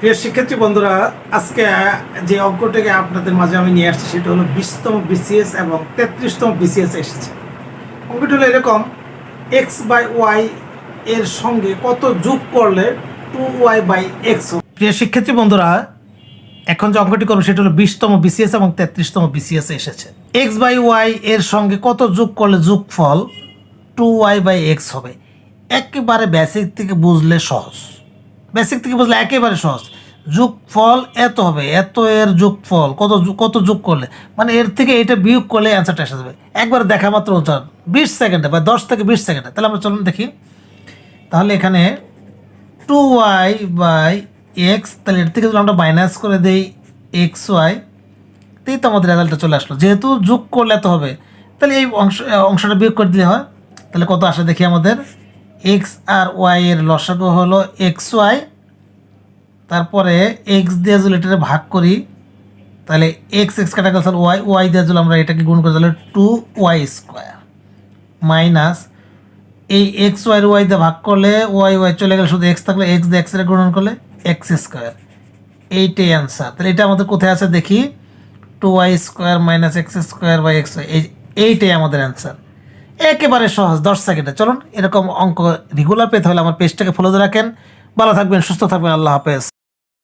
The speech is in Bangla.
প্রিয় শিক্ষার্থী বন্ধুরা, আজকে যে অঙ্কটাকে আপনাদের মাঝে আমি নিয়ে আসছি সেটা হলো বিশতম বিসিএস এবং তেত্রিশতম বিসিএস এসেছে। অঙ্কটা হলো এরকম, এক্স বাই ওয়াই এর সঙ্গে কত যোগ করলে টু ওয়াই বাই এক্স প্রিয় শিক্ষার্থী বন্ধুরা, এখন যে অঙ্কটি করব সেটা হলো বিশতম বিসিএস এবং তেত্রিশতম বিসিএস এসেছে। এক্স বাই ওয়াই এর সঙ্গে কত যোগ করলে যোগফল টু ওয়াই বাই এক্স হবে? একেবারে বেসিক থেকে বুঝলে সহজ। বেসিক থেকে বুঝলে একেবারে সহজ। যোগফল এত হবে, এত এর যোগফল, কত কত যোগ করলে? মানে এর থেকে এটা বিয়োগ করলে অ্যান্সারটা এসে যাবে। একবার দেখা মাত্র উচ্চারণ, বিশ সেকেন্ডে বা দশ থেকে বিশ সেকেন্ডে তাহলে আমরা চলুন দেখি। তাহলে এখানে টু ওয়াই বাই এক্স তাহলে এর থেকে যদি আমরা মাইনাস করে দিই এক্স ওয়াই তেই তো আমাদের রেজাল্টটা চলে আসলো। যেহেতু যোগ করলে এত হবে, তাহলে এই অংশ, অংশটা বিয়োগ করে দিলে হয়। তাহলে কত আসে দেখি আমাদের? এক্স আর ওয়াই এর লসাগু হলো এক্স ওয়াই তারপরে এক্স দিয়ে যদি এটাকে ভাগ করি, তাহলে এক্স এক্স কাটা গেল ওয়াই ওয়াই দিয়ে যদি আমরা এটাকে গুণ করি, তাহলে টু ওয়াই স্কোয়ার মাইনাস এই এক্স ওয়াই ওয়াই দিয়ে ভাগ করলে ওয়াই ওয়াই চলে গেলে শুধু এক্স থাকলে এক্স দিয়ে এক্সের গুণন করলে এক্স স্কোয়ার এইটাই অ্যান্সার তাহলে এটা আমাদের কোথায় আছে দেখি? Two Y square minus X square by X এই, এইটাই আমাদের অ্যান্সার একেবারে সহজ, দশ সেকেন্ডে। চলুন, এরকম অঙ্ক রেগুলার পেতে হলে আমার পেজটাকে ফলো দিয়ে রাখেন। ভালো থাকবেন, সুস্থ থাকবেন, আল্লাহ হাফেজ।